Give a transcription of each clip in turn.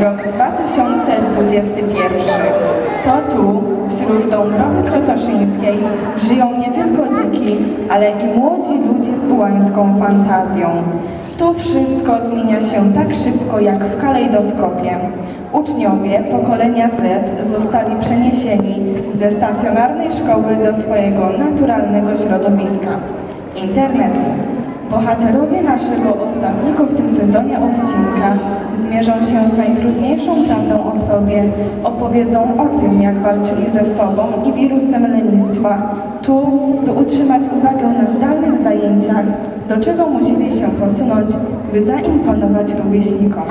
Rok 2021. To tu, wśród Dąbrowy Krotoszyńskiej, żyją nie tylko dziki, ale i młodzi ludzie z ułańską fantazją. Tu wszystko zmienia się tak szybko jak w kalejdoskopie. Uczniowie pokolenia Z zostali przeniesieni ze stacjonarnej szkoły do swojego naturalnego środowiska internetu. Bohaterowie naszego ostatniego w tym sezonie odcinka zmierzą się z najtrudniejszą prawdą o sobie, opowiedzą o tym, jak walczyli ze sobą i wirusem lenistwa, tu, by utrzymać uwagę na zdalnych zajęciach, do czego musieli się posunąć, by zaimponować rówieśnikom.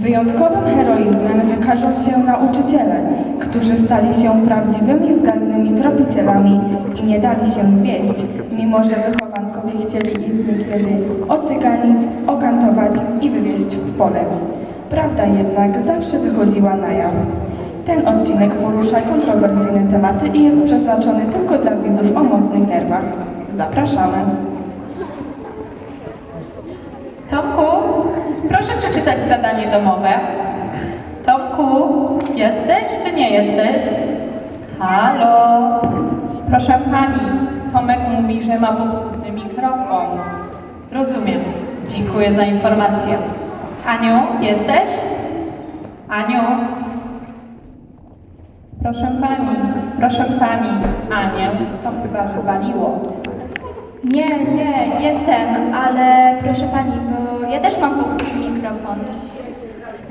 Wyjątkowym heroizmem wykażą się nauczyciele, którzy stali się prawdziwymi zdalnymi tropicielami i nie dali się zwieść, mimo że wychowankowie chcieli ich niekiedy ocyganić, okantować i wywieźć w pole. Prawda jednak zawsze wychodziła na jaw. Ten odcinek porusza kontrowersyjne tematy i jest przeznaczony tylko dla widzów o mocnych nerwach. Zapraszamy! Tomku, proszę przeczytać zadanie domowe. Tomku, jesteś czy nie jesteś? Halo? Proszę pani, Tomek mówi, że ma popsuty mikrofon. Rozumiem. Dziękuję za informację. Aniu, jesteś? Aniu, Proszę pani, proszę pani, Anię to chyba wywaliło. Nie, nie, jestem, ale proszę pani, bo ja też mam popsuty mikrofon.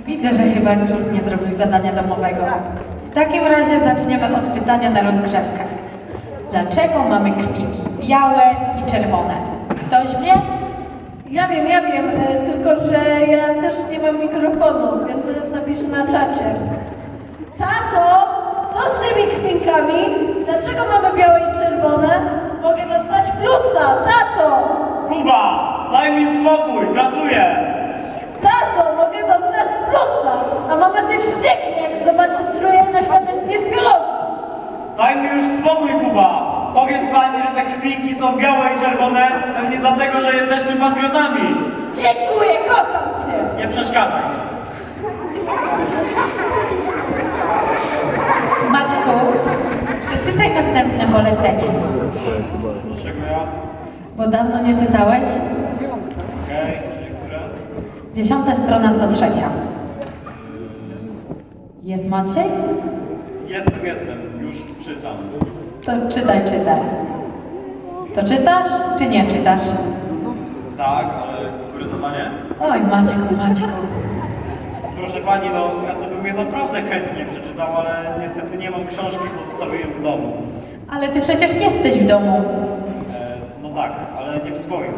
widzę, że chyba nikt nie zrobił zadania domowego. W takim razie zaczniemy od pytania na rozgrzewkę. Dlaczego mamy krwiki białe i czerwone? Ktoś wie? Ja wiem, ja wiem, e, tylko że ja też nie mam mikrofonu, więc napiszę na czacie. Tato, co z tymi kwinkami? Dlaczego mamy białe i czerwone? Mogę dostać plusa, tato! Kuba, daj mi spokój, pracuję! Tato, mogę dostać plusa! A mama się wścieknie, jak zobaczy trójkę na świadectwie z biologii. Daj mi już spokój, Kuba! Powiedz pani, że te chwinki są białe i czerwone pewnie dlatego, że jesteśmy patriotami. Dziękuję, kocham cię! Nie przeszkadzaj. Maćku, przeczytaj następne polecenie. Dlaczego ja? Bo dawno nie czytałeś? Okej, czyli które? Dziesiąta strona 103. Jest Maciej? Jestem, jestem, już czytam. To czytaj, czytaj. To czytasz, czy nie czytasz? Tak, ale które zadanie? Oj, Maćku, Maćku. Proszę pani, no ja to je naprawdę chętnie przeczytał, ale niestety nie mam książki, bo zostawiłem w domu. Ale ty przecież jesteś w domu. E, no tak, ale nie w swoim.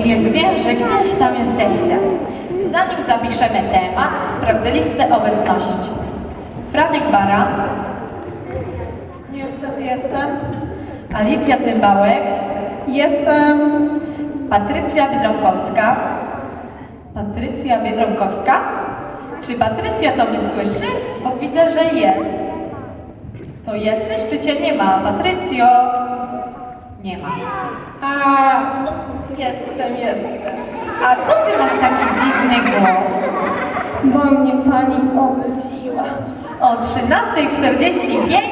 Więc wiem, że gdzieś tam jesteście. Zanim zapiszemy temat, sprawdzę listę obecności. Franek Baran, Niestety jestem. Alicja Cymbałek, Jestem. Patrycja Biedronkowska. Patrycja Biedronkowska? Czy Patrycja to mnie słyszy? Bo widzę, że jest. To jesteś, czy cię nie ma? Patrycjo? Nie ma. A, jestem, jestem. A co ty masz taki dziwny głos? Bo mnie pani obudziła. O 13.45?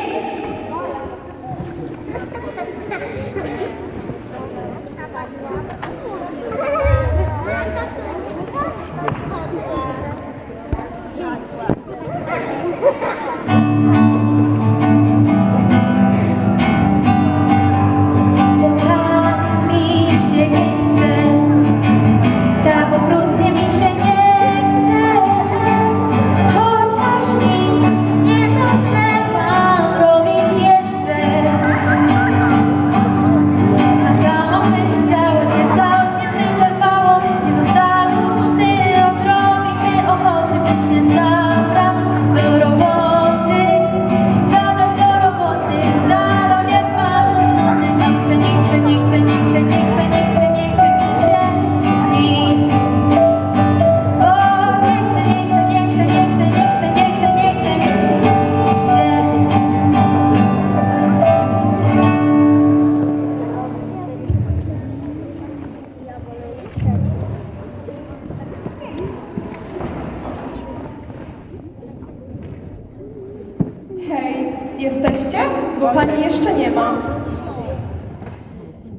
Jesteście? Bo pani jeszcze nie ma.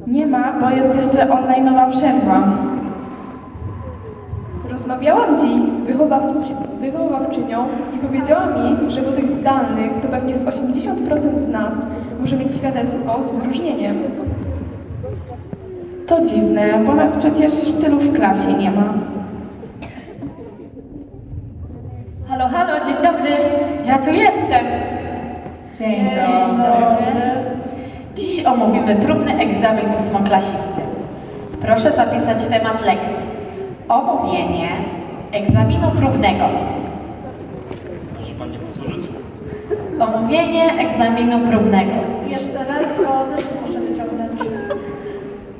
Nie ma, bo jest jeszcze online'owa przerwa. Rozmawiałam dziś z wychowawczy, wychowawczynią i powiedziała mi, że po tych zdalnych to pewnie z 80% z nas może mieć świadectwo z wyróżnieniem. To dziwne, bo nas przecież tylu w klasie nie ma. Halo, halo, dzień dobry. Ja tu jestem. Dzień dobry. Dziś omówimy próbny egzamin ósmoklasisty. Proszę zapisać temat lekcji. Omówienie egzaminu próbnego. Może pani powtórzyć? Omówienie egzaminu próbnego. Jeszcze raz, bo zeszło muszę wyciągnąć.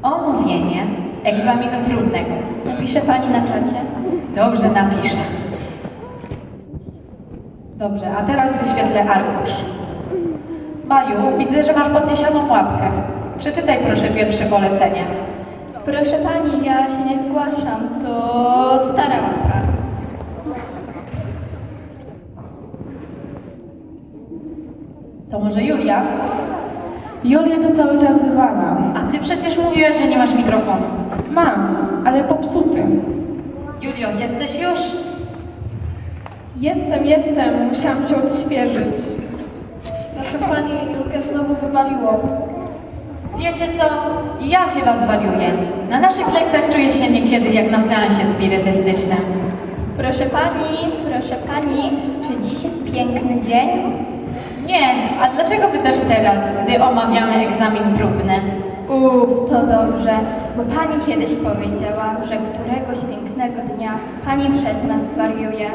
Omówienie egzaminu próbnego. Napisze pani na czacie. Dobrze, napiszę. Dobrze, a teraz wyświetlę arkusz. Maju, widzę, że masz podniesioną łapkę. Przeczytaj proszę pierwsze polecenie. Proszę pani, ja się nie zgłaszam. To stara łapka. To może Julia? Julia to cały czas wywala. A ty przecież mówiłaś, że nie masz mikrofonu. Mam, ale popsuty. Julio, jesteś już? Jestem, jestem, musiałam się odświeżyć. Pani, Julkę znowu wywaliło. Wiecie co? Ja chyba zwariuję. Na naszych lekcjach czuję się niekiedy jak na seansie spirytystycznym. Proszę pani, proszę pani, czy dziś jest piękny dzień? Nie, a dlaczego pytasz teraz, gdy omawiamy egzamin próbny? Uff, to dobrze, bo pani kiedyś powiedziała, że któregoś pięknego dnia pani przez nas zwariuje.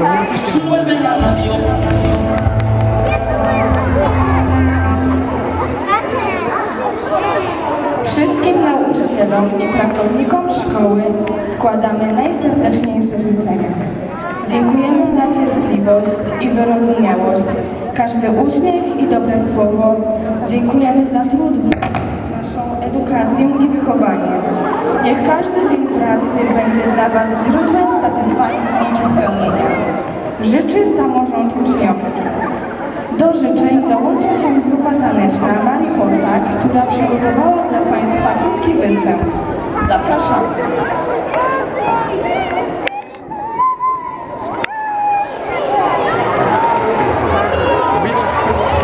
La radio. Wszystkim nauczycielom i pracownikom szkoły składamy najserdeczniejsze życzenia. Dziękujemy za cierpliwość i wyrozumiałość, każdy uśmiech i dobre słowo. Dziękujemy za trud edukację i wychowanie. Niech każdy dzień pracy będzie dla Was źródłem satysfakcji i spełnienia. Życzy samorząd uczniowski. Do życzeń dołącza się grupa taneczna Mariposa, która przygotowała dla Państwa krótki występ. Zapraszamy.